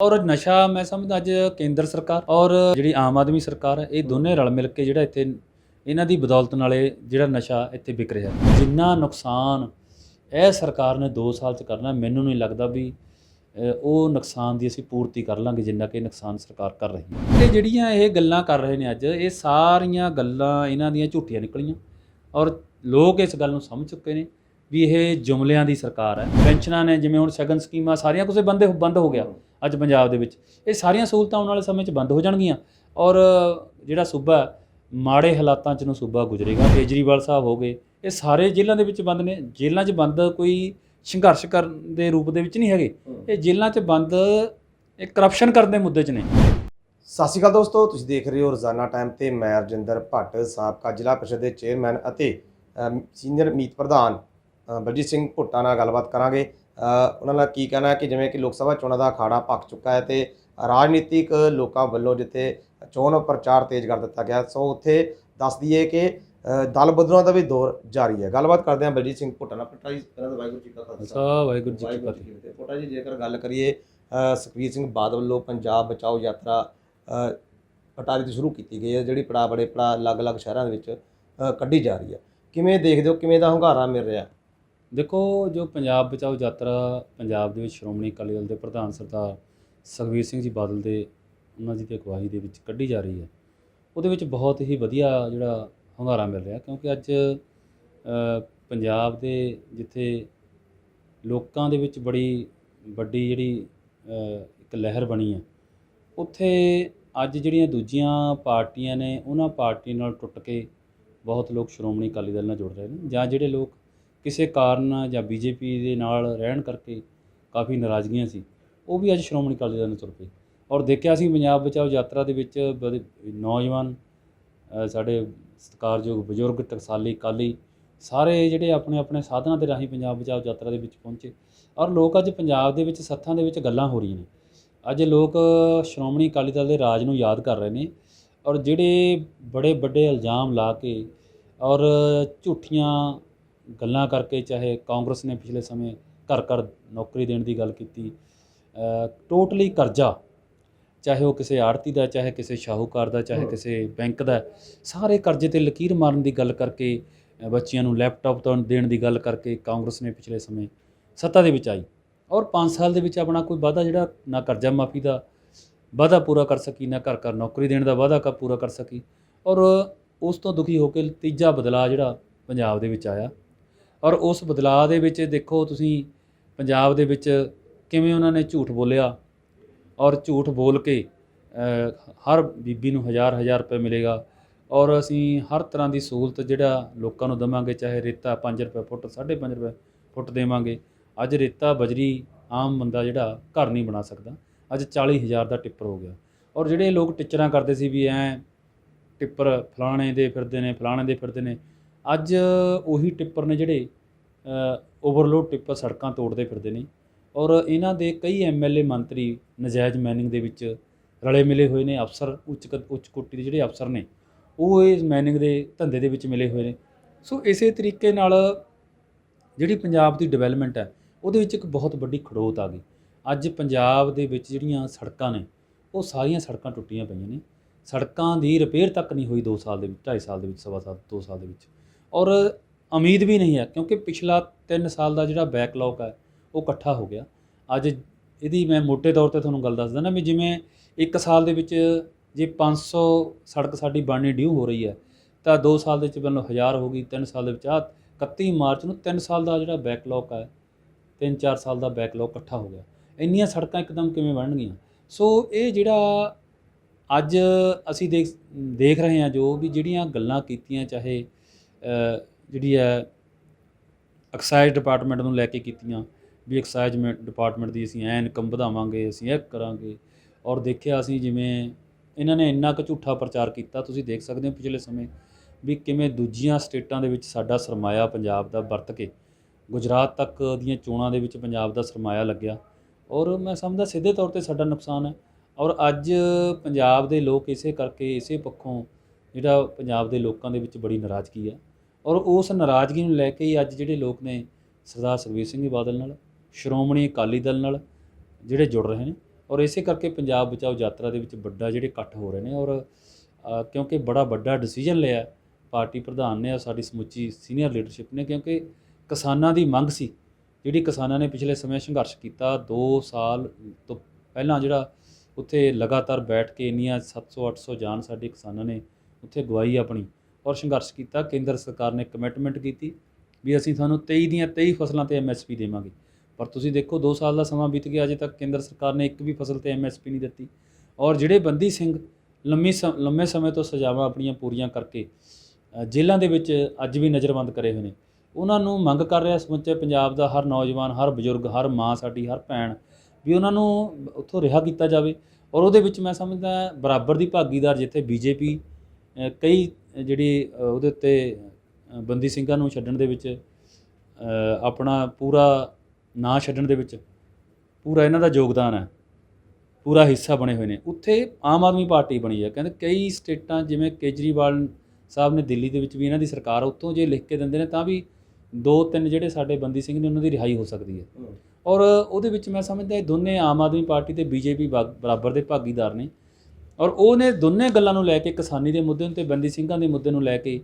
ਔਰ ਨਸ਼ਾ ਮੈਂ ਸਮਝਦਾ ਅੱਜ ਕੇਂਦਰ ਸਰਕਾਰ ਔਰ ਜਿਹੜੀ ਆਮ ਆਦਮੀ ਸਰਕਾਰ ਹੈ, ਇਹ ਦੋਨੇ ਰਲ ਮਿਲ ਕੇ ਜਿਹੜਾ ਇੱਥੇ ਇਹਨਾਂ ਦੀ ਬਦੌਲਤ ਨਾਲੇ ਜਿਹੜਾ ਨਸ਼ਾ ਇੱਥੇ ਵਿਕ ਰਿਹਾ। ਜਿੰਨਾ ਨੁਕਸਾਨ ਇਹ ਸਰਕਾਰ ਨੇ 2 ਸਾਲ ਚ ਕਰਨਾ, ਮੈਨੂੰ ਨਹੀਂ ਲੱਗਦਾ ਵੀ ਉਹ ਨੁਕਸਾਨ ਦੀ ਅਸੀਂ ਪੂਰਤੀ ਕਰ ਲਾਂਗੇ ਜਿੰਨਾ ਕਿ ਨੁਕਸਾਨ ਸਰਕਾਰ ਕਰ ਰਹੀ ਹੈ। ਇਹ ਜਿਹੜੀਆਂ ਇਹ ਗੱਲਾਂ ਕਰ ਰਹੇ ਨੇ ਅੱਜ, ਇਹ ਸਾਰੀਆਂ ਗੱਲਾਂ ਇਹਨਾਂ ਦੀਆਂ ਝੂਠੀਆਂ ਨਿਕਲੀਆਂ ਔਰ ਲੋਕ ਇਸ ਗੱਲ ਨੂੰ ਸਮਝ ਚੁੱਕੇ ਨੇ ਵੀ ਇਹ ਜੁਮਲਿਆਂ ਦੀ ਸਰਕਾਰ ਹੈ। ਪੈਨਸ਼ਨਾਂ ਨੇ ਜਿਵੇਂ ਹੁਣ ਸ਼ਗਨ ਸਕੀਮਾਂ ਸਾਰੀਆਂ ਕੁਝ ਬੰਦੇ ਬੰਦ ਹੋ ਗਿਆ ਅੱਜ ਪੰਜਾਬ ਦੇ ਵਿੱਚ। ਇਹ ਸਾਰੀਆਂ ਸਹੂਲਤਾਂ ਆਉਣ ਵਾਲੇ ਸਮੇਂ 'ਚ ਬੰਦ ਹੋ ਜਾਣਗੀਆਂ। ਔਰ ਜਿਹੜਾ ਸੂਬਾ ਮਾੜੇ ਹਾਲਾਤਾਂ 'ਚ ਨੂੰ ਸੂਬਾ ਗੁਜ਼ਰੇਗਾ। ਕੇਜਰੀਵਾਲ ਸਾਹਿਬ ਹੋ ਗਏ, ਇਹ ਸਾਰੇ ਜੇਲ੍ਹਾਂ ਦੇ ਵਿੱਚ ਬੰਦ ਨੇ। ਜੇਲ੍ਹਾਂ 'ਚ ਬੰਦ ਕੋਈ ਸੰਘਰਸ਼ ਕਰਨ ਦੇ ਰੂਪ ਦੇ ਵਿੱਚ ਨਹੀਂ ਹੈਗੇ। ਇਹ ਜੇਲ੍ਹਾਂ 'ਚ ਬੰਦ ਇਹ ਕਰਪਸ਼ਨ ਕਰਨ ਦੇ ਮੁੱਦੇ 'ਚ ਨੇ। ਸਤਿ ਸ਼੍ਰੀ ਅਕਾਲ ਦੋਸਤੋ, ਤੁਸੀਂ ਦੇਖ ਰਹੇ ਹੋ ਰੋਜ਼ਾਨਾ ਟਾਈਮ ਤੇ ਮੈਂ ਅਰਜਿੰਦਰ ਭੱਟ, ਸਾਬਕਾ ਜ਼ਿਲ੍ਹਾ ਪ੍ਰੀਸ਼ਦ ਦੇ ਚੇਅਰਮੈਨ ਅਤੇ ਸੀਨੀਅਰ ਮੀਤ ਪ੍ਰਧਾਨ ਬਲਜੀਤ ਸਿੰਘ ਭੁੱਟਾ ਨਾਲ ਗੱਲਬਾਤ ਕਰਾਂਗੇ। ਉਹਨਾਂ ਦਾ ਕੀ ਕਹਿਣਾ ਹੈ ਕਿ ਜਿਵੇਂ ਕਿ ਲੋਕ ਸਭਾ ਚੋਣਾਂ ਦਾ ਅਖਾੜਾ ਪੱਕ ਚੁੱਕਾ ਹੈ ਤੇ ਰਾਜਨੀਤਿਕ ਲੋਕਾਂ ਵੱਲੋਂ ਜਿੱਥੇ ਚੋਣ ਪ੍ਰਚਾਰ ਤੇਜ਼ ਕਰ ਦਿੱਤਾ ਗਿਆ ਸੋ ਉੱਥੇ ਦੱਸ ਦਈਏ ਕਿ ਦਲ ਬਦਲਣ ਦਾ ਵੀ ਦੌਰ ਜਾਰੀ ਹੈ। ਗੱਲਬਾਤ ਕਰਦੇ ਹਾਂ ਬਲਜੀਤ ਸਿੰਘ ਭੁੱਟਾ ਨਾਲ। ਭੁੱਟਾ ਜੀ ਪਹਿਲਾਂ ਤਾਂ ਵਾਹਿਗੁਰੂ ਜੀ ਕਾ ਖਾਲਸਾ। ਵਾਹਿਗੁਰੂ ਜੀ ਕੀ ਫਤਿਹ। ਭੁੱਟਾ ਜੀ ਜੇਕਰ ਗੱਲ ਕਰੀਏ ਸੁਖਬੀਰ ਸਿੰਘ ਬਾਦਲ ਵੱਲੋਂ ਪੰਜਾਬ ਬਚਾਓ ਯਾਤਰਾ ਅ, ਅਟਾਰੀ ਤੋਂ ਸ਼ੁਰੂ ਕੀਤੀ ਗਈ ਹੈ ਜਿਹੜੀ ਪੜਾ ਬੜੇ ਪੜਾ ਅਲੱਗ-ਅਲੱਗ ਸ਼ਹਿਰਾਂ ਦੇ ਵਿੱਚ ਕੱਢੀ ਜਾ ਰਹੀ ਹੈ। ਕਿਵੇਂ ਦੇਖਦੇ ਹੋ ਕਿਵੇਂ ਦਾ ਹੁੰਗਾਰਾ ਮਿਲ ਰਿਹਾ? ਦੇਖੋ, ਜੋ ਪੰਜਾਬ ਬਚਾਓ ਯਾਤਰਾ ਪੰਜਾਬ ਦੇ ਵਿੱਚ ਸ਼੍ਰੋਮਣੀ ਅਕਾਲੀ ਦਲ ਦੇ ਪ੍ਰਧਾਨ ਸਰਦਾਰ ਸੁਖਬੀਰ ਸਿੰਘ ਜੀ ਬਾਦਲ ਦੇ, ਉਹਨਾਂ ਜੀ ਦੀ ਅਗਵਾਈ ਦੇ ਵਿੱਚ ਕੱਢੀ ਜਾ ਰਹੀ ਹੈ। ਉਹਦੇ ਵਿੱਚ ਬਹੁਤ ਹੀ ਵਧੀਆ ਜਿਹੜਾ ਹੁੰਗਾਰਾ ਮਿਲ ਰਿਹਾ, ਕਿਉਂਕਿ ਅੱਜ ਪੰਜਾਬ ਦੇ ਜਿੱਥੇ ਲੋਕਾਂ ਦੇ ਵਿੱਚ ਬੜੀ ਵੱਡੀ ਜਿਹੜੀ ਇੱਕ ਲਹਿਰ ਬਣੀ ਹੈ, ਉੱਥੇ ਅੱਜ ਜਿਹੜੀਆਂ ਦੂਜੀਆਂ ਪਾਰਟੀਆਂ ਨੇ, ਉਹਨਾਂ ਪਾਰਟੀ ਨਾਲ ਟੁੱਟ ਕੇ ਬਹੁਤ ਲੋਕ ਸ਼੍ਰੋਮਣੀ ਅਕਾਲੀ ਦਲ ਨਾਲ ਜੁੜ ਰਹੇ ਨੇ ਜਾਂ ਜਿਹੜੇ ਲੋਕ ਕਿਸੇ ਕਾਰਨ ਜਾਂ ਬੀਜੇਪੀ ਦੇ ਨਾਲ ਰਹਿਣ ਕਰਕੇ ਕਾਫੀ ਨਾਰਾਜ਼ਗੀਆਂ ਸੀ। ਉਹ ਵੀ ਅੱਜ ਸ਼੍ਰੋਮਣੀ ਅਕਾਲੀ ਦਲ ਨੂੰ ਤੁਰ ਪਏ। ਔਰ ਦੇਖਿਆ ਸੀ ਪੰਜਾਬ ਬਚਾਓ ਯਾਤਰਾ ਦੇ ਵਿੱਚ ਬੜੇ ਨੌਜਵਾਨ ਸਾਡੇ ਸਤਿਕਾਰਯੋਗ ਬਜ਼ੁਰਗ ਟਕਸਾਲੀ ਕਾਲੀ ਸਾਰੇ ਜਿਹੜੇ ਆਪਣੇ ਆਪਣੇ ਸਾਧਨਾਂ ਦੇ ਰਾਹੀਂ ਪੰਜਾਬ ਬਚਾਓ ਯਾਤਰਾ ਦੇ ਵਿੱਚ ਪਹੁੰਚੇ। ਔਰ ਲੋਕ ਅੱਜ ਪੰਜਾਬ ਦੇ ਵਿੱਚ ਸੱਥਾਂ ਦੇ ਵਿੱਚ ਗੱਲਾਂ ਹੋ ਰਹੀਆਂ ਨੇ। ਅੱਜ ਲੋਕ ਸ਼੍ਰੋਮਣੀ ਅਕਾਲੀ ਦਲ ਦੇ ਰਾਜ ਨੂੰ ਯਾਦ ਕਰ ਰਹੇ ਨੇ ਔਰ ਜਿਹੜੇ ਬੜੇ ਵੱਡੇ ਇਲਜ਼ਾਮ ਲਾ ਕੇ ਔਰ ਝੂਠੀਆਂ ਗੱਲਾਂ ਕਰਕੇ ਚਾਹੇ ਕਾਂਗਰਸ ਨੇ ਪਿਛਲੇ ਸਮੇਂ ਘਰ ਘਰ ਨੌਕਰੀ ਦੇਣ ਦੀ ਗੱਲ ਕੀਤੀ ਟੋਟਲੀ ਕਰਜ਼ਾ ਚਾਹੇ ਉਹ ਕਿਸੇ ਆੜਤੀ ਦਾ ਚਾਹੇ ਕਿਸੇ ਸ਼ਾਹੂਕਾਰ ਦਾ ਚਾਹੇ ਕਿਸੇ ਬੈਂਕ ਦਾ ਸਾਰੇ ਕਰਜ਼ੇ ਤੇ ਲਕੀਰ ਮਾਰਨ ਦੀ ਗੱਲ ਕਰਕੇ ਬੱਚਿਆਂ ਨੂੰ ਲੈਪਟਾਪ ਤੋਂ ਦੇਣ ਦੀ ਗੱਲ ਕਰਕੇ ਕਾਂਗਰਸ ਨੇ ਪਿਛਲੇ ਸਮੇਂ ਸੱਤਾ ਦੇ ਵਿੱਚ ਆਈ। ਔਰ 5 ਸਾਲ ਦੇ ਵਿੱਚ ਆਪਣਾ ਕੋਈ ਵਾਅਦਾ ਜਿਹੜਾ ਨਾ ਕਰਜ਼ਾ ਮਾਫੀ ਦਾ ਵਾਅਦਾ ਪੂਰਾ ਕਰ ਸਕੀ ਨਾ ਘਰ ਘਰ ਨੌਕਰੀ ਦੇਣ ਦਾ ਵਾਅਦਾ ਕ ਪੂਰਾ ਕਰ ਸਕੀ। ਔਰ ਉਸ ਤੋਂ ਦੁਖੀ ਹੋ ਕੇ ਤੀਜਾ ਬਦਲਾਅ ਜਿਹੜਾ ਪੰਜਾਬ ਦੇ ਵਿੱਚ ਆਇਆ। ਔਰ ਉਸ ਬਦਲਾਅ ਦੇ ਵਿੱਚ ਦੇਖੋ ਤੁਸੀਂ ਪੰਜਾਬ ਦੇ ਵਿੱਚ ਕਿਵੇਂ ਉਹਨਾਂ ਨੇ ਝੂਠ ਬੋਲਿਆ ਔਰ ਝੂਠ ਬੋਲ ਕੇ ਹਰ ਬੀਬੀ ਨੂੰ ਹਜ਼ਾਰ ਹਜ਼ਾਰ ਰੁਪਏ ਮਿਲੇਗਾ ਔਰ ਅਸੀਂ ਹਰ ਤਰ੍ਹਾਂ ਦੀ ਸਹੂਲਤ ਜਿਹੜਾ ਲੋਕਾਂ ਨੂੰ ਦਵਾਂਗੇ, ਚਾਹੇ ਰੇਤਾ 5 ਰੁਪਏ ਫੁੱਟ 5.5 ਰੁਪਏ ਫੁੱਟ ਦੇਵਾਂਗੇ, ਅੱਜ ਰੇਤਾ ਬਜਰੀ ਆਮ ਬੰਦਾ ਜਿਹੜਾ ਘਰ ਨਹੀਂ ਬਣਾ ਸਕਦਾ, ਅੱਜ 40000 ਦਾ ਟਿੱਪਰ ਹੋ ਗਿਆ। ਔਰ ਜਿਹੜੇ ਲੋਕ ਟਿੱਚਰਾਂ ਕਰਦੇ ਸੀ ਵੀ ਐ ਟਿੱਪਰ ਫਲਾਣੇ ਦੇ ਫਿਰਦੇ ਨੇ, ਫਲਾਣੇ ਦੇ ਫਿਰਦੇ ਨੇ ਅੱਜ ਉਹੀ ਟਿੱਪਰ ਨੇ ਜਿਹੜੇ ਓਵਰਲੋਡ ਟਿੱਪਰ ਸੜਕਾਂ ਤੋੜਦੇ ਫਿਰਦੇ ਨੇ ਔਰ ਇਹਨਾਂ ਦੇ ਕਈ ਐਮਐਲਏ ਮੰਤਰੀ ਨਜਾਇਜ਼ ਮਾਈਨਿੰਗ ਦੇ ਵਿੱਚ ਰਲੇ ਮਿਲੇ ਹੋਏ ਨੇ, ਅਫਸਰ ਉੱਚ ਕ- ਉੱਚ ਕੋਟੀ ਦੇ ਜਿਹੜੇ ਅਫਸਰ ਨੇ, ਉਹ ਇਸ ਮਾਈਨਿੰਗ ਦੇ ਧੰਦੇ ਦੇ ਵਿੱਚ ਮਿਲੇ ਹੋਏ ਨੇ। ਸੋ ਇਸੇ ਤਰੀਕੇ ਨਾਲ ਜਿਹੜੀ ਪੰਜਾਬ ਦੀ ਡਿਵੈਲਪਮੈਂਟ ਹੈ, ਉਹਦੇ ਵਿੱਚ ਇੱਕ ਬਹੁਤ ਵੱਡੀ ਖੜੋਤ ਆ ਗਈ। ਅੱਜ ਪੰਜਾਬ ਦੇ ਵਿੱਚ ਜਿਹੜੀਆਂ ਸੜਕਾਂ ਨੇ, ਉਹ ਸਾਰੀਆਂ ਸੜਕਾਂ ਟੁੱਟੀਆਂ ਪਈਆਂ ਨੇ। ਸੜਕਾਂ ਦੀ ਰਿਪੇਅਰ ਤੱਕ ਨਹੀਂ ਹੋਈ 2 ਸਾਲ ਦੇ ਵਿੱਚ 2.5 ਸਾਲ ਦੇ ਵਿੱਚ, ਸਵਾ ਸਾਲ 2 ਸਾਲ ਦੇ ਵਿੱਚ। ਔਰ ਉਮੀਦ ਵੀ ਨਹੀਂ ਹੈ, ਕਿਉਂਕਿ ਪਿਛਲਾ 3 ਸਾਲ ਦਾ ਜਿਹੜਾ ਬੈਕਲੌਗ ਹੈ, ਉਹ ਇਕੱਠਾ ਹੋ ਗਿਆ। ਅੱਜ ਇਹਦੀ ਮੈਂ ਮੋٹے ਤੌਰ ਤੇ ਤੁਹਾਨੂੰ ਗੱਲ ਦੱਸ ਦਿੰਦਾ ਵੀ ਜਿਵੇਂ ਇੱਕ ਸਾਲ ਦੇ ਵਿੱਚ ਜੇ 500 ਸੜਕ ਸਾਡੀ ਬਣਨੀ ਡਿਊ ਹੋ ਰਹੀ ਹੈ, ਤਾਂ 2 ਸਾਲ ਦੇ ਵਿੱਚ ਮੈਨੂੰ 1000 ਹੋ ਗਈ 3 ਸਾਲ ਦੇ ਵਿੱਚ ਆ 31 ਮਾਰਚ ਨੂੰ 3 ਸਾਲ ਦਾ ਜਿਹੜਾ ਬੈਕਲੌਗ ਹੈ 3-4 ਸਾਲ ਦਾ ਬੈਕਲੌਗ ਇਕੱਠਾ ਹੋ ਗਿਆ। ਇੰਨੀਆਂ ਸੜਕਾਂ ਇੱਕਦਮ ਕਿਵੇਂ ਬਣਨਗੀਆਂ? ਸੋ ਇਹ ਜਿਹੜਾ ਅੱਜ ਅਸੀਂ ਦੇਖ ਦੇਖ ਰਹੇ ਹਾਂ ਜੋ ਵੀ ਜਿਹੜੀਆਂ ਗੱਲਾਂ ਕੀਤੀਆਂ, ਚਾਹੇ ਜਿਹੜੀ ਹੈ ਐਕਸਾਈਜ਼ ਡਿਪਾਰਟਮੈਂਟ ਨੂੰ ਲੈ ਕੇ ਕੀਤੀਆਂ ਵੀ ਐਕਸਾਈਜ਼ ਡਿਪਾਰਟਮੈਂਟ ਦੀ ਅਸੀਂ ਐ ਇਨਕਮ ਵਧਾਵਾਂਗੇ, ਅਸੀਂ ਇਹ ਕਰਾਂਗੇ। ਔਰ ਦੇਖਿਆ ਅਸੀਂ ਜਿਵੇਂ ਇਹਨਾਂ ਨੇ ਇੰਨਾ ਕੁ ਝੂਠਾ ਪ੍ਰਚਾਰ ਕੀਤਾ, ਤੁਸੀਂ ਦੇਖ ਸਕਦੇ ਹੋ ਪਿਛਲੇ ਸਮੇਂ ਵੀ ਕਿਵੇਂ ਦੂਜੀਆਂ ਸਟੇਟਾਂ ਦੇ ਵਿੱਚ ਸਾਡਾ ਸਰਮਾਇਆ ਪੰਜਾਬ ਦਾ ਵਰਤ ਕੇ, ਗੁਜਰਾਤ ਤੱਕ ਦੀਆਂ ਚੋਣਾਂ ਦੇ ਵਿੱਚ ਪੰਜਾਬ ਦਾ ਸਰਮਾਇਆ ਲੱਗਿਆ। ਔਰ ਮੈਂ ਸਮਝਦਾ ਸਿੱਧੇ ਤੌਰ ਤੇ ਸਾਡਾ ਨੁਕਸਾਨ ਹੈ। ਔਰ ਅੱਜ ਪੰਜਾਬ ਦੇ ਲੋਕ ਇਸੇ ਕਰਕੇ ਇਸੇ ਪੱਖੋਂ ਜਿਹੜਾ ਪੰਜਾਬ ਦੇ ਲੋਕਾਂ ਦੇ ਵਿੱਚ ਬੜੀ ਨਾਰਾਜ਼ਗੀ ਹੈ। ਔਰ ਉਸ ਨਾਰਾਜ਼ਗੀ ਨੂੰ ਲੈ ਕੇ ਹੀ ਅੱਜ ਜਿਹੜੇ ਲੋਕ ਨੇ ਸਰਦਾਰ ਸੁਖਬੀਰ ਸਿੰਘ ਬਾਦਲ ਨਾਲ, ਸ਼੍ਰੋਮਣੀ ਅਕਾਲੀ ਦਲ ਨਾਲ ਜਿਹੜੇ ਜੁੜ ਰਹੇ ਨੇ ਔਰ ਇਸੇ ਕਰਕੇ ਪੰਜਾਬ ਬਚਾਓ ਯਾਤਰਾ ਦੇ ਵਿੱਚ ਵੱਡਾ ਜਿਹੜੇ ਇਕੱਠ ਹੋ ਰਹੇ ਨੇ ਔਰ ਕਿਉਂਕਿ ਬੜਾ ਵੱਡਾ ਡਿਸੀਜਨ ਲਿਆ ਪਾਰਟੀ ਪ੍ਰਧਾਨ ਨੇ ਔਰ ਸਾਡੀ ਸਮੁੱਚੀ ਸੀਨੀਅਰ ਲੀਡਰਸ਼ਿਪ ਨੇ ਕਿਉਂਕਿ ਕਿਸਾਨਾਂ ਦੀ ਮੰਗ ਸੀ, ਜਿਹੜੀ ਕਿਸਾਨਾਂ ਨੇ ਪਿਛਲੇ ਸਮੇਂ ਸੰਘਰਸ਼ ਕੀਤਾ 2 ਸਾਲ ਤੋਂ ਪਹਿਲਾਂ ਜਿਹੜਾ ਉੱਥੇ ਲਗਾਤਾਰ ਬੈਠ ਕੇ ਇੰਨੀਆਂ 700 800 ਜਾਨ ਸਾਡੇ ਕਿਸਾਨਾਂ ਨੇ ਉੱਥੇ ਗਵਾਈ ਆਪਣੀ ਔਰ ਸੰਘਰਸ਼ ਕੀਤਾ, ਕੇਂਦਰ ਸਰਕਾਰ ਨੇ ਕਮਿਟਮੈਂਟ ਕੀਤੀ ਵੀ ਅਸੀਂ ਤੁਹਾਨੂੰ 23 ਦੀਆਂ 23 ਫਸਲਾਂ ਤੇ ਐਮਐਸਪੀ ਦੇਵਾਂਗੇ। ਪਰ ਤੁਸੀਂ ਦੇਖੋ 2 ਸਾਲ ਦਾ ਸਮਾਂ ਬੀਤ ਗਿਆ, ਅਜੇ ਤੱਕ ਕੇਂਦਰ ਸਰਕਾਰ ਨੇ ਇੱਕ ਵੀ ਫਸਲ ਤੇ ਐਮਐਸਪੀ ਨਹੀਂ ਦਿੱਤੀ। ਔਰ ਜਿਹੜੇ ਬੰਦੀ ਸਿੰਘ ਲੰਮੀ ਸਮ- ਲੰਮੇ ਸਮੇਂ ਤੋਂ ਸਜ਼ਾਵਾਂ ਆਪਣੀਆਂ ਪੂਰੀਆਂ ਕਰਕੇ ਜੇਲ੍ਹਾਂ ਦੇ ਵਿੱਚ ਅੱਜ ਵੀ ਨਜ਼ਰਬੰਦ ਕਰੇ ਹੋਏ ਨੇ, ਉਹਨਾਂ ਨੂੰ ਮੰਗ ਕਰ ਰਿਹਾ ਸਮੁੱਚੇ ਪੰਜਾਬ ਦਾ ਹਰ ਨੌਜਵਾਨ, ਹਰ ਬਜ਼ੁਰਗ, ਹਰ ਮਾਂ ਸਾਡੀ, ਹਰ ਭੈਣ ਵੀ ਉਹਨਾਂ ਨੂੰ ਉੱਥੋਂ ਰਿਹਾ ਕੀਤਾ ਜਾਵੇ। ਔਰ ਉਹਦੇ ਵਿੱਚ ਮੈਂ ਸਮਝਦਾ ਬਰਾਬਰ ਦੀ ਭਾਗੀਦਾਰ ਜਿੱਥੇ ਬੀਜੇਪੀ ਕਈ ਜਿਹੜੀ ਉਹਦੇ ਉੱਤੇ ਬੰਦੀ ਸਿੰਘਾਂ ਨੂੰ ਛੱਡਣ ਦੇ ਵਿੱਚ ਆਪਣਾ ਪੂਰਾ ਨਾਂ ਛੱਡਣ ਦੇ ਵਿੱਚ ਪੂਰਾ ਇਹਨਾਂ ਦਾ ਯੋਗਦਾਨ ਹੈ। ਪੂਰਾ ਹਿੱਸਾ ਬਣੇ ਹੋਏ ਨੇ। ਉੱਥੇ ਆਮ ਆਦਮੀ ਪਾਰਟੀ ਬਣੀ ਹੈ। ਕਹਿੰਦੇ ਕਈ ਸਟੇਟਾਂ ਜਿਵੇਂ ਕੇਜਰੀਵਾਲ ਸਾਹਿਬ ਨੇ ਦਿੱਲੀ ਦੇ ਵਿੱਚ ਵੀ ਇਹਨਾਂ ਦੀ ਸਰਕਾਰ ਉੱਥੋਂ ਜੇ ਲਿਖ ਕੇ ਦਿੰਦੇ ਨੇ ਤਾਂ ਵੀ ਦੋ ਤਿੰਨ ਜਿਹੜੇ ਸਾਡੇ ਬੰਦੀ ਸਿੰਘ ਨੇ ਉਹਨਾਂ ਦੀ ਰਿਹਾਈ ਹੋ ਸਕਦੀ ਹੈ। ਔਰ ਉਹਦੇ ਵਿੱਚ ਮੈਂ ਸਮਝਦਾ ਇਹ ਦੋਨੇ ਆਮ ਆਦਮੀ ਪਾਰਟੀ ਤੇ ਬੀਜੇਪੀ ਬਰਾਬਰ ਦੇ ਭਾਗੀਦਾਰ ਨੇ। ਔਰ ਉਹਨੇ ਦੋਨੇ ਗੱਲਾਂ ਨੂੰ ਲੈ ਕੇ ਕਿਸਾਨੀ ਦੇ ਮੁੱਦੇ ਨੂੰ ਤੇ ਬੰਦੀ ਸਿੰਘਾਂ ਦੇ ਮੁੱਦੇ ਨੂੰ ਲੈ ਕੇ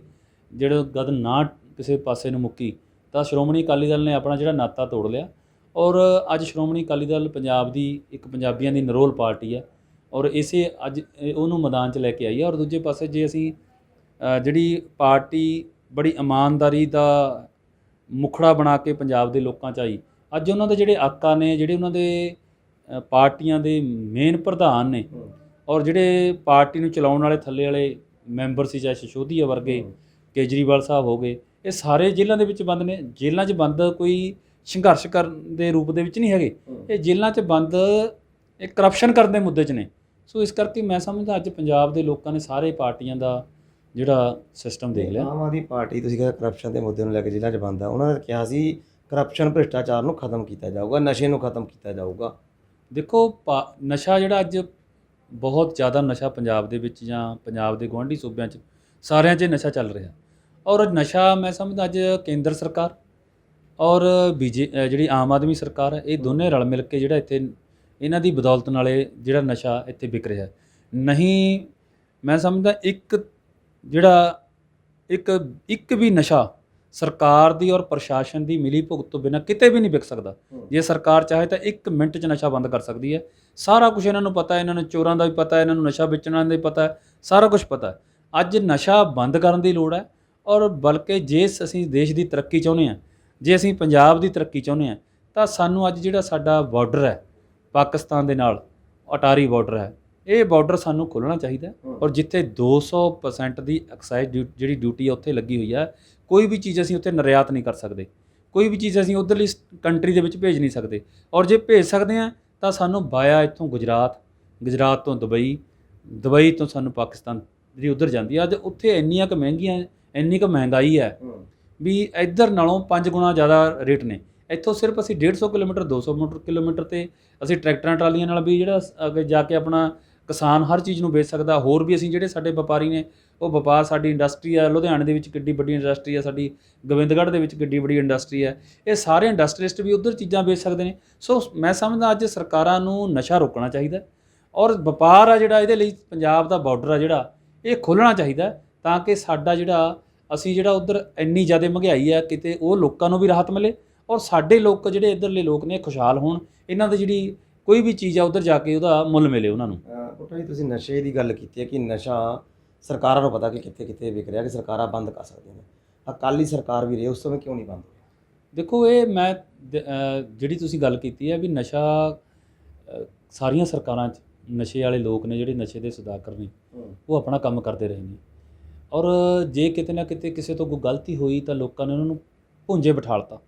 ਜਿਹੜਾ ਗਦ ਨਾ ਕਿਸੇ ਪਾਸੇ ਨੂੰ ਮੁੱਕੀ, ਤਾਂ ਸ਼੍ਰੋਮਣੀ ਅਕਾਲੀ ਦਲ ਨੇ ਆਪਣਾ ਜਿਹੜਾ ਨਾਤਾ ਤੋੜ ਲਿਆ। ਔਰ ਅੱਜ ਸ਼੍ਰੋਮਣੀ ਅਕਾਲੀ ਦਲ ਪੰਜਾਬ ਦੀ ਇੱਕ ਪੰਜਾਬੀਆਂ ਦੀ ਨਰੋਲ ਪਾਰਟੀ ਹੈ ਔਰ ਇਸੇ ਅੱਜ ਉਹਨੂੰ ਮੈਦਾਨ 'ਚ ਲੈ ਕੇ ਆਈ ਹੈ। ਔਰ ਦੂਜੇ ਪਾਸੇ ਜੇ ਅਸੀਂ ਜਿਹੜੀ ਪਾਰਟੀ ਬੜੀ ਇਮਾਨਦਾਰੀ ਦਾ ਮੁਖੜਾ ਬਣਾ ਕੇ ਪੰਜਾਬ ਦੇ ਲੋਕਾਂ 'ਚ ਆਈ, ਅੱਜ ਉਹਨਾਂ ਦੇ ਜਿਹੜੇ ਆਕਾ ਨੇ, ਜਿਹੜੇ ਉਹਨਾਂ ਦੇ ਪਾਰਟੀਆਂ ਦੇ ਮੇਨ ਪ੍ਰਧਾਨ ਨੇ ਔਰ ਜਿਹੜੇ ਪਾਰਟੀ ਨੂੰ ਚਲਾਉਣ ਵਾਲੇ ਥੱਲੇ ਵਾਲੇ ਮੈਂਬਰ ਸੀ ਚਾਹੇ ਸ਼ਸ਼ੋਦੀਆ ਵਰਗੇ ਕੇਜਰੀਵਾਲ ਸਾਹਿਬ ਹੋ ਗਏ ਇਹ ਸਾਰੇ ਜੇਲ੍ਹਾਂ ਦੇ ਵਿੱਚ ਬੰਦ ਨੇ। ਜੇਲ੍ਹਾਂ 'ਚ ਬੰਦ ਕੋਈ ਸੰਘਰਸ਼ ਕਰਨ ਦੇ ਰੂਪ ਦੇ ਵਿੱਚ ਨਹੀਂ ਹੈਗੇ। ਇਹ ਜੇਲ੍ਹਾਂ 'ਚ ਬੰਦ ਇਹ ਕਰਪਸ਼ਨ ਕਰਨ ਦੇ ਮੁੱਦੇ 'ਚ ਨੇ। ਸੋ ਇਸ ਕਰਕੇ ਮੈਂ ਸਮਝਦਾ ਅੱਜ ਪੰਜਾਬ ਦੇ ਲੋਕਾਂ ਨੇ ਸਾਰੇ ਪਾਰਟੀਆਂ ਦਾ ਜਿਹੜਾ ਸਿਸਟਮ ਦੇਖ ਲਿਆ। ਆਮ ਆਦਮੀ ਪਾਰਟੀ ਤੁਸੀਂ ਕਹਿੰਦੇ ਕਰਪਸ਼ਨ ਦੇ ਮੁੱਦੇ ਨੂੰ ਲੈ ਕੇ ਜ਼ਿਲ੍ਹਾ 'ਚ ਬੰਦ ਆ ਉਹਨਾਂ ਨੇ ਕਿਹਾ ਸੀ ਕਰਪਸ਼ਨ ਭ੍ਰਿਸ਼ਟਾਚਾਰ ਨੂੰ ਖਤਮ ਕੀਤਾ ਜਾਊਗਾ ਨਸ਼ੇ ਨੂੰ ਖਤਮ ਕੀਤਾ ਜਾਊਗਾ। ਦੇਖੋ ਨਸ਼ਾ ਜਿਹੜਾ ਅੱਜ ਬਹੁਤ ਜ਼ਿਆਦਾ ਨਸ਼ਾ ਪੰਜਾਬ ਦੇ ਵਿੱਚ ਜਾਂ ਪੰਜਾਬ ਦੇ ਗੁਆਂਢੀ ਸੂਬਿਆਂ 'ਚ ਸਾਰਿਆਂ 'ਚ ਨਸ਼ਾ ਚੱਲ ਰਿਹਾ। ਔਰ ਨਸ਼ਾ ਮੈਂ ਸਮਝਦਾ ਅੱਜ ਕੇਂਦਰ ਸਰਕਾਰ ਔਰ ਬੀਜੇ ਜਿਹੜੀ ਆਮ ਆਦਮੀ ਸਰਕਾਰ ਹੈ ਇਹ ਦੋਨੇ ਰਲ ਮਿਲ ਕੇ ਜਿਹੜਾ ਇੱਥੇ ਇਹਨਾਂ ਦੀ ਬਦੌਲਤ ਨਾਲੇ ਜਿਹੜਾ ਨਸ਼ਾ ਇੱਥੇ ਵਿਕ ਰਿਹਾ। ਨਹੀਂ ਮੈਂ ਸਮਝਦਾ ਇੱਕ ਜਿਹੜਾ ਇੱਕ ਇੱਕ ਵੀ ਨਸ਼ਾ ਸਰਕਾਰ ਦੀ ਔਰ ਪ੍ਰਸ਼ਾਸਨ ਦੀ ਮਿਲੀ ਭੁਗਤ ਤੋਂ ਬਿਨਾਂ ਕਿਤੇ ਵੀ ਨਹੀਂ ਵਿਕ ਸਕਦਾ। ਜੇ ਸਰਕਾਰ ਚਾਹੇ ਤਾਂ 1 ਮਿੰਟ 'ਚ ਨਸ਼ਾ ਬੰਦ ਕਰ ਸਕਦੀ ਹੈ। ਸਾਰਾ ਕੁਝ ਇਹਨਾਂ ਨੂੰ ਪਤਾ ਹੈ, ਇਹਨਾਂ ਨੂੰ ਚੋਰਾਂ ਦਾ ਵੀ ਪਤਾ ਹੈ, ਇਹਨਾਂ ਨੂੰ ਨਸ਼ਾ ਵੇਚਣ ਦਾ ਵੀ ਪਤਾ ਹੈ, ਸਾਰਾ ਕੁਝ ਪਤਾ ਹੈ। ਅੱਜ ਨਸ਼ਾ ਬੰਦ ਕਰਨ ਦੀ ਲੋੜ ਹੈ ਔਰ ਬਲਕਿ ਜੇ ਅਸੀਂ ਦੇਸ਼ ਦੀ ਤਰੱਕੀ ਚਾਹੁੰਦੇ ਹਾਂ, ਜੇ ਅਸੀਂ ਪੰਜਾਬ ਦੀ ਤਰੱਕੀ ਚਾਹੁੰਦੇ ਹਾਂ, ਤਾਂ ਸਾਨੂੰ ਅੱਜ ਜਿਹੜਾ ਸਾਡਾ ਬਾਰਡਰ ਹੈ, ਪਾਕਿਸਤਾਨ ਦੇ ਨਾਲ, ਅਟਾਰੀ ਬਾਰਡਰ ਹੈ, ਇਹ ਬਾਰਡਰ ਸਾਨੂੰ ਖੋਲ੍ਹਣਾ ਚਾਹੀਦਾ ਔਰ ਜਿੱਥੇ 200% ਦੀ ਐਕਸਾਈਜ਼ ਡਿਊ- ਜਿਹੜੀ ਡਿਊਟੀ ਹੈ ਉੱਥੇ ਲੱਗੀ ਹੋਈ ਹੈ, ਕੋਈ ਵੀ ਚੀਜ਼ ਅਸੀਂ ਉੱਥੇ ਨਿਰਯਾਤ ਨਹੀਂ ਕਰ ਸਕਦੇ, ਕੋਈ ਵੀ ਚੀਜ਼ ਅਸੀਂ ਉਧਰਲੀ ਕੰਟਰੀ ਦੇ ਵਿੱਚ ਭੇਜ ਨਹੀਂ ਸਕਦੇ ਔਰ ਜੇ ਭੇਜ ਸਕਦੇ ਹਾਂ ਤਾਂ ਸਾਨੂੰ ਬਾਇਆ ਇੱਥੋਂ ਗੁਜਰਾਤ ਗੁਜਰਾਤ ਤੋਂ ਦੁਬਈ ਦੁਬਈ ਤੋਂ ਸਾਨੂੰ ਪਾਕਿਸਤਾਨ ਜਿਹੜੀ ਉਧਰ ਜਾਂਦੀ ਹੈ ਅੱਜ ਉੱਥੇ ਇੰਨੀਆਂ ਕੁ ਮਹਿੰਗੀਆਂ ਇੰਨੀ ਕੁ ਮਹਿੰਗਾਈ ਹੈ ਵੀ ਇੱਧਰ ਨਾਲੋਂ 5 ਗੁਣਾ ਜ਼ਿਆਦਾ ਰੇਟ ਨੇ। ਇੱਥੋਂ ਸਿਰਫ ਅਸੀਂ 150 ਕਿਲੋਮੀਟਰ 200 ਮੀਟਰ ਕਿਲੋਮੀਟਰ ਤੇ ਅਸੀਂ ਟਰੈਕਟਰਾਂ ਟਰਾਲੀਆਂ ਨਾਲ ਵੀ ਜਿਹੜਾ ਅੱਗੇ ਜਾ ਕੇ ਆਪਣਾ ਕਿਸਾਨ ਹਰ ਚੀਜ਼ ਨੂੰ ਵੇਚ ਸਕਦਾ, ਹੋਰ ਵੀ ਅਸੀਂ ਜਿਹੜੇ ਸਾਡੇ ਵਪਾਰੀ ਨੇ, ਉਹ ਵਪਾਰ ਸਾਡੀ ਇੰਡਸਟਰੀ ਆ, ਲੁਧਿਆਣੇ ਦੇ ਵਿੱਚ ਕਿੱਡੀ ਵੱਡੀ ਇੰਡਸਟਰੀ ਆ, ਸਾਡੀ ਗੋਬਿੰਦਗੜ੍ਹ ਦੇ ਵਿੱਚ ਕਿੱਡੀ ਵੱਡੀ ਇੰਡਸਟਰੀ ਆ, ਇਹ ਸਾਰੇ ਇੰਡਸਟਰੀਸਟ ਵੀ ਉਧਰ ਚੀਜ਼ਾਂ ਵੇਚ ਸਕਦੇ ਨੇ। ਸੋ ਮੈਂ ਸਮਝਦਾ ਅੱਜ ਸਰਕਾਰਾਂ ਨੂੰ ਨਸ਼ਾ ਰੋਕਣਾ ਚਾਹੀਦਾ ਔਰ ਵਪਾਰ ਆ ਜਿਹੜਾ ਇਹਦੇ ਲਈ ਪੰਜਾਬ ਦਾ ਬਾਰਡਰ ਆ ਜਿਹੜਾ, ਇਹ ਖੋਲ੍ਹਣਾ ਚਾਹੀਦਾ ਤਾਂ ਕਿ ਸਾਡਾ ਜਿਹੜਾ, ਅਸੀਂ ਜਿਹੜਾ ਉਧਰ ਇੰਨੀ ਜ਼ਿਆਦਾ ਮਹਿੰਗਾਈ ਆ, ਕਿਤੇ ਉਹ ਲੋਕਾਂ ਨੂੰ ਵੀ ਰਾਹਤ ਮਿਲੇ ਔਰ ਸਾਡੇ ਲੋਕ ਜਿਹੜੇ ਇਧਰਲੇ ਲੋਕ ਨੇ, ਖੁਸ਼ਹਾਲ ਹੋਣ, ਇਹਨਾਂ ਦੀ ਜਿਹੜੀ ਕੋਈ ਵੀ ਚੀਜ਼ ਆ ਉਧਰ ਜਾ ਕੇ ਉਹਦਾ ਮੁੱਲ ਮਿਲੇ ਉਹਨਾਂ ਨੂੰ। ਪੁੱਟਾ ਜੀ ਤੁਸੀਂ ਨਸ਼ੇ ਦੀ ਗੱਲ ਕੀਤੀ ਹੈ ਕਿ ਨਸ਼ਾ ਸਰਕਾਰਾਂ ਨੂੰ ਪਤਾ ਕਿ ਕਿੱਥੇ ਕਿੱਥੇ ਵਿਕ ਰਿਹਾ ਕਿ ਸਰਕਾਰਾਂ ਬੰਦ ਕਰ ਸਕਦੀਆਂ ਨੇ। ਅਕਾਲੀ ਸਰਕਾਰ ਵੀ ਰਹੀ ਉਸ ਸਮੇਂ ਕਿਉਂ ਨਹੀਂ ਬੰਦ ਦੇਖੋ ਇਹ ਮੈਂ ਜਿਹੜੀ ਤੁਸੀਂ ਗੱਲ ਕੀਤੀ ਹੈ ਵੀ ਨਸ਼ਾ ਸਾਰੀਆਂ ਸਰਕਾਰਾਂ 'ਚ ਨਸ਼ੇ ਵਾਲੇ ਲੋਕ ਨੇ ਜਿਹੜੇ ਨਸ਼ੇ ਦੇ ਸੁਦਾਗਰ ਨੇ ਉਹ ਆਪਣਾ ਕੰਮ ਕਰਦੇ ਰਹੇ ਨੇ। ਔਰ ਜੇ ਕਿਤੇ ਨਾ ਕਿਤੇ ਕਿਸੇ ਤੋਂ ਕੋਈ ਗਲਤੀ ਹੋਈ ਤਾਂ ਲੋਕਾਂ ਨੇ ਉਹਨਾਂ ਨੂੰ ਭੁੰਜੇ ਬਿਠਾਲਤਾ।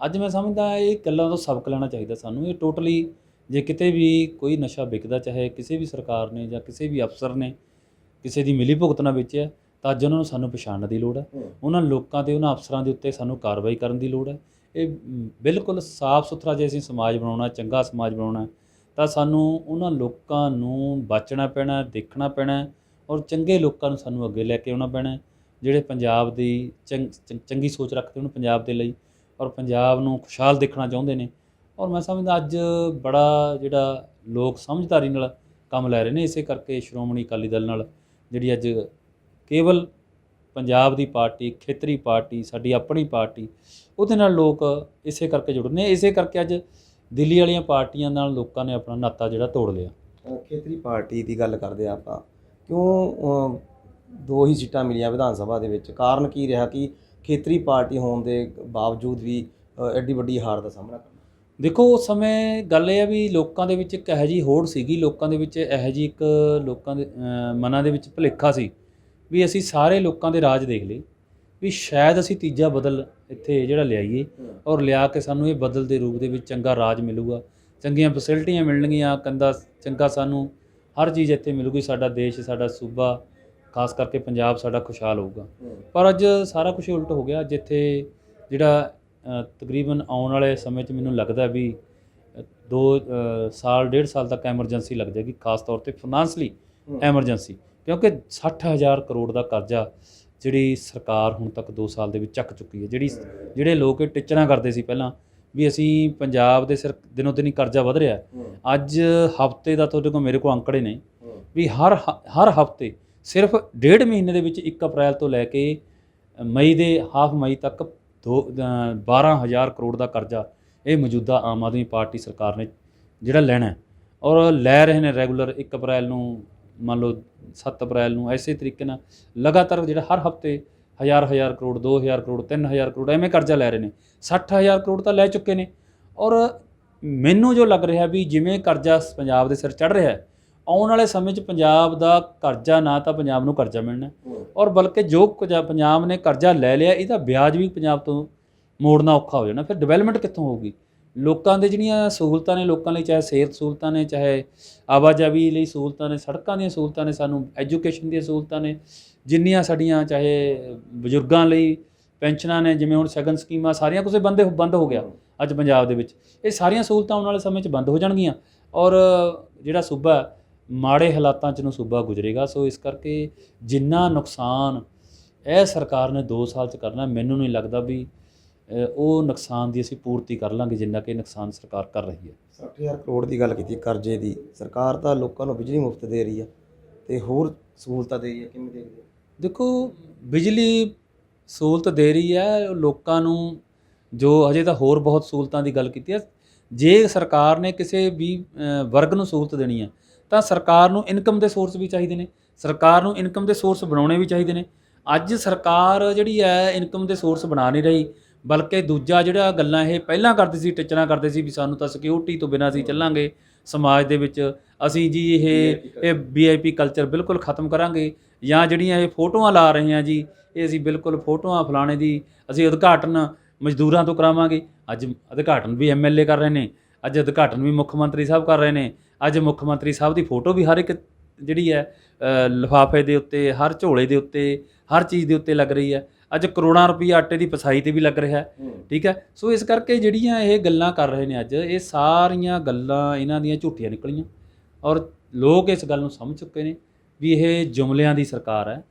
ਅੱਜ ਮੈਂ ਸਮਝਦਾ ਇਹ ਗੱਲਾਂ ਤੋਂ ਸਬਕ ਲੈਣਾ ਚਾਹੀਦਾ ਸਾਨੂੰ। ਇਹ ਟੋਟਲੀ ਜੇ ਕਿਤੇ ਵੀ ਕੋਈ ਨਸ਼ਾ ਵਿਕਦਾ ਚਾਹੇ ਕਿਸੇ ਵੀ ਸਰਕਾਰ ਨੇ ਜਾਂ ਕਿਸੇ ਵੀ ਅਫਸਰ ਨੇ ਕਿਸੇ ਦੀ ਮਿਲੀ ਭੁਗਤ ਨਾਲ ਵੇਚਿਆ ਤਾਂ ਅੱਜ ਉਹਨਾਂ ਨੂੰ ਸਾਨੂੰ ਪਛਾਣਨ ਦੀ ਲੋੜ ਹੈ। ਉਹਨਾਂ ਲੋਕਾਂ ਤੇ ਉਹਨਾਂ ਅਫਸਰਾਂ ਦੇ ਉੱਤੇ ਸਾਨੂੰ ਕਾਰਵਾਈ ਕਰਨ ਦੀ ਲੋੜ ਹੈ। ਇਹ ਬਿਲਕੁਲ ਸਾਫ਼ ਸੁਥਰਾ ਜੇ ਅਸੀਂ ਸਮਾਜ ਬਣਾਉਣਾ ਚੰਗਾ ਸਮਾਜ ਬਣਾਉਣਾ ਤਾਂ ਸਾਨੂੰ ਉਹਨਾਂ ਲੋਕਾਂ ਨੂੰ ਬਚਣਾ ਪੈਣਾ ਦੇਖਣਾ ਪੈਣਾ ਔਰ ਚੰਗੇ ਲੋਕਾਂ ਨੂੰ ਸਾਨੂੰ ਅੱਗੇ ਲੈ ਕੇ ਆਉਣਾ ਪੈਣਾ ਜਿਹੜੇ ਪੰਜਾਬ ਦੀ ਚੰਗ- ਸੋਚ ਰੱਖਦੇ ਹੋਣ ਪੰਜਾਬ ਦੇ ਲਈ ਔਰ ਪੰਜਾਬ ਨੂੰ ਖੁਸ਼ਹਾਲ ਦੇਖਣਾ ਚਾਹੁੰਦੇ ਨੇ। ਔਰ ਮੈਂ ਸਮਝਦਾ ਅੱਜ ਬੜਾ ਜਿਹੜਾ ਲੋਕ ਸਮਝਦਾਰੀ ਨਾਲ ਕੰਮ ਲੈ ਰਹੇ ਨੇ ਇਸੇ ਕਰਕੇ ਸ਼੍ਰੋਮਣੀ ਅਕਾਲੀ ਦਲ ਨਾਲ, ਜਿਹੜੀ ਅੱਜ ਕੇਵਲ ਪੰਜਾਬ ਦੀ ਪਾਰਟੀ, ਖੇਤਰੀ ਪਾਰਟੀ, ਸਾਡੀ ਆਪਣੀ ਪਾਰਟੀ, ਉਹਦੇ ਨਾਲ ਲੋਕ ਇਸੇ ਕਰਕੇ ਜੁੜੇ ਨੇ, ਇਸੇ ਕਰਕੇ ਅੱਜ ਦਿੱਲੀ ਵਾਲੀਆਂ ਪਾਰਟੀਆਂ ਨਾਲ ਲੋਕਾਂ ਨੇ ਆਪਣਾ ਨਾਤਾ ਜਿਹੜਾ ਤੋੜ ਲਿਆ। ਖੇਤਰੀ ਪਾਰਟੀ ਦੀ ਗੱਲ ਕਰਦੇ ਆ ਆਪਾਂ, ਕਿਉਂ ਦੋ ਹੀ ਸੀਟਾਂ ਮਿਲੀਆਂ ਵਿਧਾਨ ਸਭਾ ਦੇ ਵਿੱਚ, ਕਾਰਨ ਕੀ ਰਿਹਾ ਕਿ ਖੇਤਰੀ ਪਾਰਟੀ ਹੋਣ ਦੇ ਬਾਵਜੂਦ ਵੀ ਐਡੀ ਵੱਡੀ ਹਾਰ ਦਾ ਸਾਹਮਣਾ ਕਰਨਾ ਦੇਖੋ ਉਸ ਸਮੇਂ ਗੱਲ ਇਹ ਆ ਵੀ ਲੋਕਾਂ ਦੇ ਵਿੱਚ ਇੱਕ ਇਹੋ ਜਿਹੀ ਹੋੜ ਸੀਗੀ ਲੋਕਾਂ ਦੇ ਵਿੱਚ ਇਹੋ ਜਿਹੀ ਇੱਕ ਲੋਕਾਂ ਦੇ ਅਹ, ਮਨਾਂ ਦੇ ਵਿੱਚ ਭੁਲੇਖਾ ਸੀ ਵੀ ਅਸੀਂ ਸਾਰੇ ਲੋਕਾਂ ਦੇ ਰਾਜ ਦੇਖ ਲਏ ਵੀ ਸ਼ਾਇਦ ਅਸੀਂ ਤੀਜਾ ਬਦਲ ਇੱਥੇ ਜਿਹੜਾ ਲਿਆਈਏ ਔਰ ਲਿਆ ਕੇ ਸਾਨੂੰ ਇਹ ਬਦਲ ਦੇ ਰੂਪ ਦੇ ਵਿੱਚ ਚੰਗਾ ਰਾਜ ਮਿਲੂਗਾ ਚੰਗੀਆਂ ਫੈਸਿਲਿਟੀਆਂ ਮਿਲਣਗੀਆਂ ਕੰਦਾ ਚੰਗਾ ਸਾਨੂੰ ਹਰ ਚੀਜ਼ ਇੱਥੇ ਮਿਲੂਗੀ ਸਾਡਾ ਦੇਸ਼ ਸਾਡਾ ਸੂਬਾ ਖਾਸ ਕਰਕੇ ਪੰਜਾਬ ਸਾਡਾ ਖੁਸ਼ਹਾਲ ਹੋਊਗਾ। ਪਰ ਅੱਜ ਸਾਰਾ ਕੁਝ ਉਲਟ ਹੋ ਗਿਆ ਜਿੱਥੇ ਜਿਹੜਾ ਤਕਰੀਬਨ ਆਉਣ ਵਾਲੇ ਸਮੇਂ 'ਚ ਮੈਨੂੰ ਲੱਗਦਾ ਵੀ ਅ, ਦੋ ਅ, ਸਾਲ ਡੇਢ ਸਾਲ ਤੱਕ ਐਮਰਜੈਂਸੀ ਲੱਗ ਜਾਏਗੀ ਖਾਸ ਤੌਰ ਤੇ ਫਾਈਨਾਂਸ਼ਲੀ ਐਮਰਜੈਂਸੀ ਕਿਉਂਕਿ 60000 ਕਰੋੜ ਦਾ ਕਰਜ਼ਾ ਜਿਹੜੀ ਸਰਕਾਰ ਹੁਣ ਤੱਕ 2 ਸਾਲ ਦੇ ਵਿੱਚ ਚੱਕ ਚੁੱਕੀ ਹੈ ਜਿਹੜੀ ਜਿਹੜੇ ਲੋਕ ਇਹ ਟਿੱਚਰਾਂ ਕਰਦੇ ਸੀ ਪਹਿਲਾਂ ਵੀ ਅਸੀਂ ਪੰਜਾਬ ਦੇ ਸਿਰ ਦਿਨੋ ਦਿਨ ਹੀ ਕਰਜ਼ਾ ਵਧ ਰਿਹਾ। ਅੱਜ ਹਫ਼ਤੇ ਦਾ ਤੁਹਾਡੇ ਕੋਲ ਮੇਰੇ ਕੋਲ ਅੰਕੜੇ ਨੇ ਵੀ ਹਰ ਹਰ ਹਫ਼ਤੇ ਸਿਰਫ ਡੇਢ ਮਹੀਨੇ ਦੇ ਵਿੱਚ 1 ਅਪ੍ਰੈਲ ਤੋਂ ਲੈ ਕੇ ਮਈ ਦੇ ਹਾਫ ਮਈ ਤੱਕ 12000 ਕਰੋੜ ਦਾ ਕਰਜ਼ਾ ਇਹ ਮੌਜੂਦਾ ਆਮ ਆਦਮੀ ਪਾਰਟੀ ਸਰਕਾਰ ਨੇ ਜਿਹੜਾ ਲੈਣਾ ਹੈ। ਔਰ ਲੈ ਰਹੇ ਨੇ ਰੈਗੂਲਰ 1 ਅਪ੍ਰੈਲ ਨੂੰ, ਮੰਨ ਲਓ 7 ਅਪ੍ਰੈਲ ਨੂੰ, ਐਸੇ ਤਰੀਕੇ ਨਾਲ ਲਗਾਤਾਰ ਜਿਹੜਾ ਹਰ ਹਫ਼ਤੇ ਹਜ਼ਾਰ ਹਜ਼ਾਰ ਕਰੋੜ 2000 ਕਰੋੜ 3000 ਕਰੋੜ ਐਵੇਂ ਕਰਜ਼ਾ ਲੈ ਰਹੇ ਨੇ। 60000 ਕਰੋੜ ਤਾਂ ਲੈ ਚੁੱਕੇ ਨੇ। ਔਰ ਮੈਨੂੰ ਜੋ ਲੱਗ ਰਿਹਾ ਵੀ ਜਿਵੇਂ ਕਰਜ਼ਾ ਪੰਜਾਬ ਦੇ ਸਿਰ ਚੜ ਰਿਹਾ ਹੈ ਆਉਣ ਵਾਲੇ ਸਮੇਂ 'ਚ ਪੰਜਾਬ ਦਾ ਕਰਜ਼ਾ ਨਾ ਤਾਂ ਪੰਜਾਬ ਨੂੰ ਕਰਜ਼ਾ ਮਿਲਣਾ ਔਰ ਬਲਕਿ ਜੋ ਕੁਝ ਪੰਜਾਬ ਨੇ ਕਰਜ਼ਾ ਲੈ ਲਿਆ ਇਹਦਾ ਵਿਆਜ ਵੀ ਪੰਜਾਬ ਤੋਂ ਮੋੜਨਾ ਔਖਾ ਹੋ ਜਾਣਾ। ਫਿਰ ਡਿਵੈਲਪਮੈਂਟ ਕਿੱਥੋਂ ਹੋਊਗੀ? ਲੋਕਾਂ ਦੇ ਜਿਹੜੀਆਂ ਸਹੂਲਤਾਂ ਨੇ ਲੋਕਾਂ ਲਈ ਚਾਹੇ ਸਿਹਤ ਸਹੂਲਤਾਂ ਨੇ ਚਾਹੇ ਆਵਾਜਾਈ ਲਈ ਸਹੂਲਤਾਂ ਨੇ ਸੜਕਾਂ ਦੀਆਂ ਸਹੂਲਤਾਂ ਨੇ ਸਾਨੂੰ ਐਜੂਕੇਸ਼ਨ ਦੀਆਂ ਸਹੂਲਤਾਂ ਨੇ ਜਿੰਨੀਆਂ ਸਾਡੀਆਂ ਚਾਹੇ ਬਜ਼ੁਰਗਾਂ ਲਈ ਪੈਨਸ਼ਨਾਂ ਨੇ ਜਿਵੇਂ ਹੁਣ ਸ਼ਗਨ ਸਕੀਮਾਂ ਸਾਰੀਆਂ ਕੁਝ ਬੰਦ ਬੰਦ ਹੋ ਗਿਆ ਅੱਜ ਪੰਜਾਬ ਦੇ ਵਿੱਚ। ਇਹ ਸਾਰੀਆਂ ਸਹੂਲਤਾਂ ਆਉਣ ਵਾਲੇ ਸਮੇਂ 'ਚ ਬੰਦ ਹੋ ਜਾਣਗੀਆਂ। ਔਰ ਜਿਹੜਾ ਸੂਬਾ ਮਾੜੇ ਹਾਲਾਤਾਂ 'ਚ ਨੂੰ ਸੂਬਾ ਗੁਜ਼ਰੇਗਾ ਸੋ ਇਸ ਕਰਕੇ ਜਿੰਨਾ ਨੁਕਸਾਨ ਇਹ ਸਰਕਾਰ ਨੇ 2 ਸਾਲ 'ਚ ਕਰਨਾ ਮੈਨੂੰ ਨਹੀਂ ਲੱਗਦਾ ਵੀ ਉਹ ਨੁਕਸਾਨ ਦੀ ਅਸੀਂ ਪੂਰਤੀ ਕਰ ਲਾਂਗੇ ਜਿੰਨਾ ਕਿ ਨੁਕਸਾਨ ਸਰਕਾਰ ਕਰ ਰਹੀ ਹੈ। 60000 ਕਰੋੜ ਦੀ ਗੱਲ ਕੀਤੀ ਕਰਜ਼ੇ ਦੀ ਸਰਕਾਰ ਤਾਂ ਲੋਕਾਂ ਨੂੰ ਬਿਜਲੀ ਮੁਫਤ ਦੇ ਰਹੀ ਆ ਤੇ ਹੋਰ ਸਹੂਲਤਾਂ ਦੇ ਰਹੀ ਆ ਕਿਵੇਂ ਦੇਖਦੇ ਹੋ ਦੇਖੋ ਬਿਜਲੀ ਸਹੂਲਤ ਦੇ ਰਹੀ ਹੈ ਲੋਕਾਂ ਨੂੰ ਜੋ ਹਜੇ ਤਾਂ ਹੋਰ ਬਹੁਤ ਸਹੂਲਤਾਂ ਦੀ ਗੱਲ ਕੀਤੀ ਹੈ ਜੇ ਸਰਕਾਰ ਨੇ ਕਿਸੇ ਵੀ ਵਰਗ ਨੂੰ ਸਹੂਲਤ ਦੇਣੀ ਹੈ ਤਾਂ ਸਰਕਾਰ ਨੂੰ ਇਨਕਮ ਦੇ ਸੋਰਸ ਵੀ ਚਾਹੀਦੇ ਨੇ ਸਰਕਾਰ ਨੂੰ ਇਨਕਮ ਦੇ ਸੋਰਸ ਬਣਾਉਣੇ ਵੀ ਚਾਹੀਦੇ ਨੇ। ਅੱਜ ਸਰਕਾਰ ਜਿਹੜੀ ਹੈ ਇਨਕਮ ਦੇ ਸੋਰਸ ਬਣਾ ਨਹੀਂ ਰਹੀ ਬਲਕਿ ਦੂਜਾ ਜਿਹੜਾ ਗੱਲਾਂ ਇਹ ਪਹਿਲਾਂ ਕਰਦੇ ਸੀ ਟਿਚਰਾਂ ਕਰਦੇ ਸੀ ਵੀ ਸਾਨੂੰ ਤਾਂ ਸਿਕਿਉਰਿਟੀ ਤੋਂ ਬਿਨਾਂ ਅਸੀਂ ਚੱਲਾਂਗੇ ਸਮਾਜ ਦੇ ਵਿੱਚ ਅਸੀਂ ਜੀ ਇਹ ਇਹ ਵੀਆਈਪੀ ਕਲਚਰ ਬਿਲਕੁਲ ਖਤਮ ਕਰਾਂਗੇ ਜਾਂ ਜਿਹੜੀਆਂ ਇਹ ਫੋਟੋਆਂ ਲਾ ਰਹੇ ਹਾਂ ਜੀ ਇਹ ਅਸੀਂ ਬਿਲਕੁਲ ਫੋਟੋਆਂ ਫਲਾਣੇ ਦੀ ਅਸੀਂ ਉਦਘਾਟਨ ਮਜ਼ਦੂਰਾਂ ਤੋਂ ਕਰਾਵਾਂਗੇ। ਅੱਜ ਉਦਘਾਟਨ ਵੀ ਐਮਐਲਏ ਕਰ ਰਹੇ ਨੇ ਅੱਜ ਉਦਘਾਟਨ ਵੀ ਮੁੱਖ ਮੰਤਰੀ ਸਾਹਿਬ ਕਰ ਰਹੇ ਨੇ ਅੱਜ ਮੁੱਖ ਮੰਤਰੀ ਸਾਹਿਬ ਦੀ ਫੋਟੋ ਵੀ ਹਰ ਇੱਕ ਜਿਹੜੀ ਹੈ ਲਿਫਾਫੇ ਦੇ ਉੱਤੇ ਹਰ ਝੋਲੇ ਦੇ ਉੱਤੇ ਹਰ ਚੀਜ਼ ਦੇ ਉੱਤੇ ਲੱਗ ਰਹੀ ਹੈ। ਅੱਜ ਕਰੋੜਾਂ ਰੁਪਈਆ ਆਟੇ ਦੀ ਪਸਾਈ ਤੇ ਵੀ ਲੱਗ ਰਿਹਾ ਹੈ। ਠੀਕ ਹੈ? ਸੋ ਇਸ ਕਰਕੇ ਜਿਹੜੀਆਂ ਇਹ ਗੱਲਾਂ ਕਰ ਰਹੇ ਨੇ ਅੱਜ ਇਹ ਸਾਰੀਆਂ ਗੱਲਾਂ ਇਹਨਾਂ ਦੀਆਂ ਝੂਠੀਆਂ ਨਿਕਲੀਆਂ ਔਰ ਲੋਕ ਇਸ ਗੱਲ ਨੂੰ ਸਮਝ ਚੁੱਕੇ ਨੇ ਵੀ ਇਹ ਜੁਮਲਿਆਂ ਦੀ ਸਰਕਾਰ ਹੈ।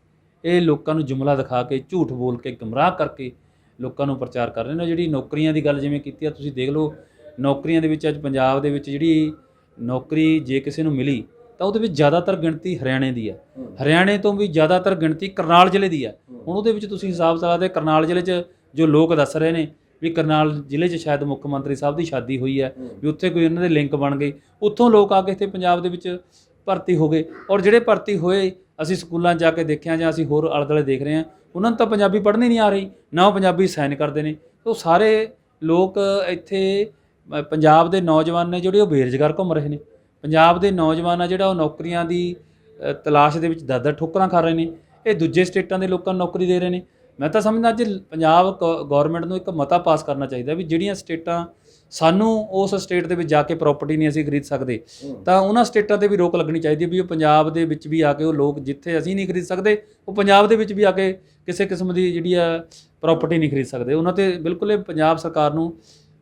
ਇਹ ਲੋਕਾਂ ਨੂੰ ਜੁਮਲਾ ਦਿਖਾ ਕੇ ਝੂਠ ਬੋਲ ਕੇ ਗਮਰਾਹ ਕਰਕੇ ਲੋਕਾਂ ਨੂੰ ਪ੍ਰਚਾਰ ਕਰ ਰਹੇ ਨੇ। ਜਿਹੜੀ ਨੌਕਰੀਆਂ ਦੀ ਗੱਲ ਜਿਵੇਂ ਕੀਤੀ ਆ ਤੁਸੀਂ ਦੇਖ ਲਓ ਨੌਕਰੀਆਂ ਦੇ ਵਿੱਚ ਅੱਜ ਪੰਜਾਬ ਦੇ ਵਿੱਚ ਜਿਹੜੀ ਨੌਕਰੀ ਜੇ ਕਿਸੇ ਨੂੰ ਮਿਲੀ, ਤਾਂ ਉਹਦੇ ਵਿੱਚ ਜ਼ਿਆਦਾਤਰ ਗਿਣਤੀ ਹਰਿਆਣੇ ਦੀ ਹੈ। ਹਰਿਆਣੇ ਤੋਂ ਵੀ ਜ਼ਿਆਦਾਤਰ ਗਿਣਤੀ ਕਰਨਾਲ ਜ਼ਿਲ੍ਹੇ ਦੀ ਹੈ। ਹੁਣ ਉਹਦੇ ਵਿੱਚ ਤੁਸੀਂ ਹਿਸਾਬ ਸਕਦੇ ਕਰਨਾਲ ਜ਼ਿਲ੍ਹੇ 'ਚ ਜੋ ਲੋਕ ਦੱਸ ਰਹੇ ਨੇ ਵੀ ਕਰਨਾਲ ਜ਼ਿਲ੍ਹੇ 'ਚ ਸ਼ਾਇਦ ਮੁੱਖ ਮੰਤਰੀ ਸਾਹਿਬ ਦੀ ਸ਼ਾਦੀ ਹੋਈ ਹੈ, ਵੀ ਉੱਥੇ ਕੋਈ ਉਹਨਾਂ ਦੇ ਲਿੰਕ ਬਣ ਗਏ। ਉੱਥੋਂ ਲੋਕ ਆ ਕੇ ਇੱਥੇ ਪੰਜਾਬ ਦੇ ਵਿੱਚ ਭਰਤੀ ਹੋ ਗਏ। ਔਰ ਜਿਹੜੇ ਭਰਤੀ ਹੋਏ, ਅਸੀਂ ਸਕੂਲਾਂ 'ਚ ਜਾ ਕੇ ਦੇਖਿਆ ਜਾਂ ਅਸੀਂ ਹੋਰ ਆਲੇ ਦੁਆਲੇ ਦੇਖ ਰਹੇ ਹਾਂ, ਉਹਨਾਂ ਨੂੰ ਤਾਂ ਪੰਜਾਬੀ ਪੜ੍ਹਨੀ ਨਹੀਂ ਆ ਰਹੀ, ਨਾ ਉਹ ਪੰਜਾਬੀ ਸਾਈਨ ਕਰਦੇ ਨੇ। ਉਹ ਸਾਰੇ ਲੋਕ ਇੱਥੇ ਪੰਜਾਬ ਦੇ ਨੌਜਵਾਨ ਨੇ ਜਿਹੜੇ ਉਹ ਬੇਰੁਜ਼ਗਾਰ ਘੁੰਮ ਰਹੇ ਨੇ। ਪੰਜਾਬ ਦੇ ਨੌਜਵਾਨ ਆ ਜਿਹੜਾ ਉਹ ਨੌਕਰੀਆਂ ਦੀ ਤਲਾਸ਼ ਦੇ ਵਿੱਚ ਦਰ-ਦਰ ਠੋਕਰਾਂ ਖਾ ਰਹੇ ਨੇ। ਇਹ ਦੂਜੇ ਸਟੇਟਾਂ ਦੇ ਲੋਕਾਂ ਨੂੰ ਨੌਕਰੀ ਦੇ ਰਹੇ ਨੇ। ਮੈਂ ਤਾਂ ਸਮਝਦਾ ਅੱਜ ਪੰਜਾਬ ਗਵਰਨਮੈਂਟ ਨੂੰ ਇੱਕ ਮਤਾ ਪਾਸ ਕਰਨਾ ਚਾਹੀਦਾ ਵੀ ਜਿਹੜੀਆਂ ਸਟੇਟਾਂ ਸਾਨੂੰ ਉਸ ਸਟੇਟ ਦੇ ਵਿੱਚ ਜਾ ਕੇ ਪ੍ਰਾਪਰਟੀ ਨਹੀਂ ਅਸੀਂ ਖਰੀਦ ਸਕਦੇ, ਤਾਂ ਉਹਨਾਂ ਸਟੇਟਾਂ ਤੇ ਵੀ ਰੋਕ ਲੱਗਣੀ ਚਾਹੀਦੀ ਹੈ ਵੀ ਉਹ ਪੰਜਾਬ ਦੇ ਵਿੱਚ ਵੀ ਆ ਕੇ ਉਹ ਲੋਕ ਜਿੱਥੇ ਅਸੀਂ ਨਹੀਂ ਖਰੀਦ ਸਕਦੇ, ਉਹ ਪੰਜਾਬ ਦੇ ਵਿੱਚ ਵੀ ਆ ਕੇ ਕਿਸੇ ਕਿਸਮ ਦੀ ਜਿਹੜੀ ਆ ਪ੍ਰਾਪਰਟੀ ਨਹੀਂ ਖਰੀਦ ਸਕਦੇ। ਉਹਨਾਂ ਤੇ ਬਿਲਕੁਲ ਪੰਜਾਬ ਸਰਕਾਰ ਨੂੰ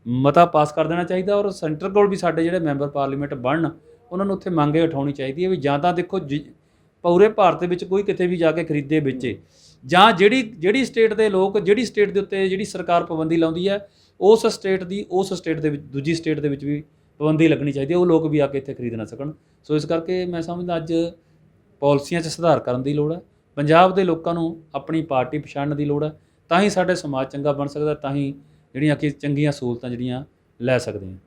ਮਤਾ ਪਾਸ ਕਰ ਦੇਣਾ ਚਾਹੀਦਾ ਔਰ ਸੈਂਟਰ ਕੋਲ ਵੀ ਸਾਡੇ ਜਿਹੜੇ ਮੈਂਬਰ ਪਾਰਲੀਮੈਂਟ ਬਣਨ, ਉਹਨਾਂ ਨੂੰ ਉੱਥੇ ਮੰਗੇ ਉਠਾਉਣੀ ਚਾਹੀਦੀ ਹੈ ਵੀ ਜਾਂ ਤਾਂ ਦੇਖੋ ਜਿ- ਪੂਰੇ ਭਾਰਤ ਦੇ ਵਿੱਚ ਕੋਈ ਕਿਤੇ ਵੀ ਜਾ ਕੇ ਖਰੀਦੇ ਵੇਚੇ ਜਾਂ ਜਿਹੜੀ ਜਿਹੜੀ ਸਟੇਟ ਦੇ ਲੋਕ, ਜਿਹੜੀ ਸਟੇਟ ਦੇ ਉੱਤੇ ਜਿਹੜੀ ਸਰਕਾਰ ਪਾਬੰਦੀ ਲਾਉਂਦੀ ਹੈ, ਉਸ ਸਟੇਟ ਦੀ, ਉਸ ਸਟੇਟ ਦੇ ਵਿੱਚ, ਦੂਜੀ ਸਟੇਟ ਦੇ ਵਿੱਚ ਵੀ ਪਾਬੰਦੀ ਲੱਗਣੀ ਚਾਹੀਦੀ ਹੈ, ਉਹ ਲੋਕ ਵੀ ਆ ਕੇ ਇੱਥੇ ਖਰੀਦ ਨਾ ਸਕਣ। ਸੋ ਇਸ ਕਰਕੇ ਮੈਂ ਸਮਝਦਾ ਅੱਜ ਪਾਲਿਸੀਆਂ 'ਚ ਸੁਧਾਰ ਕਰਨ ਦੀ ਲੋੜ ਹੈ, ਪੰਜਾਬ ਦੇ ਲੋਕਾਂ ਨੂੰ ਆਪਣੀ ਪਾਰਟੀ ਪਛਾਣਨ ਦੀ ਲੋੜ ਹੈ, ਤਾਂ ਹੀ ਸਾਡੇ ਸਮਾਜ ਚੰਗਾ ਬਣ ਸਕਦਾ, ਤਾਂ ਹੀ ਜਿਹੜੀਆਂ ਕਿ ਚੰਗੀਆਂ ਸਹੂਲਤਾਂ ਜਿਹੜੀਆਂ ਲੈ ਸਕਦੇ ਹਾਂ।